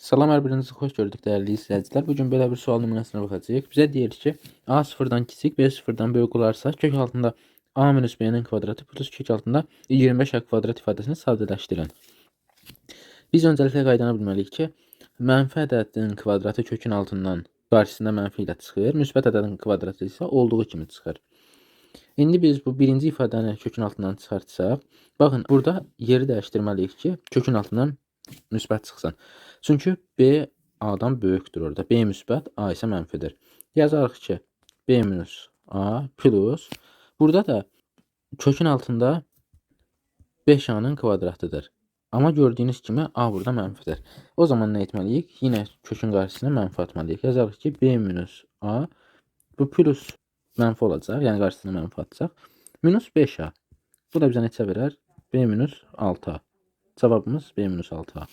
Salam hər birinizi xoş gördük dəyərli izləyicilər. Bu gün belə bir sual nümunəsinə baxacağıq. Bizə deyir ki, a sıfırdan kiçik, b sıfırdan böyük olarsa kök altında a minus b-nin kvadratı plus kök altında 25a kvadrat ifadəsini sadələşdirin. Biz öncəliklə qaydanı bilməliyik ki, mənfi ədədin kvadratı kökün altından qarşısında mənfi ilə çıxır, müsbət ədədin kvadratı isə olduğu kimi çıxır. İndi biz bu birinci ifadəni kökün altından çıxartsaq, baxın burada yeri dəyişdirməliyik ki, kökün altından müsbət çıxsın. Çünki b a-dan böyükdür orada. b müsbət, a isə mənfidir. Yazarıq ki, b minus a plus burada da kökün altında 5a-nın kvadratıdır. Amma gördüyünüz kimi a burada mənfidir. O zaman nə etməliyik? Yine kökün qarşısına mənfi atmalıyıq. Yazarıq ki, b minus a bu plus mənfi olacaq. Yəni qarşısına mənfi atacaq. Minus 5a. Bu da bizə neçə verər? b minus 6a. Cavabımız b minus 6a.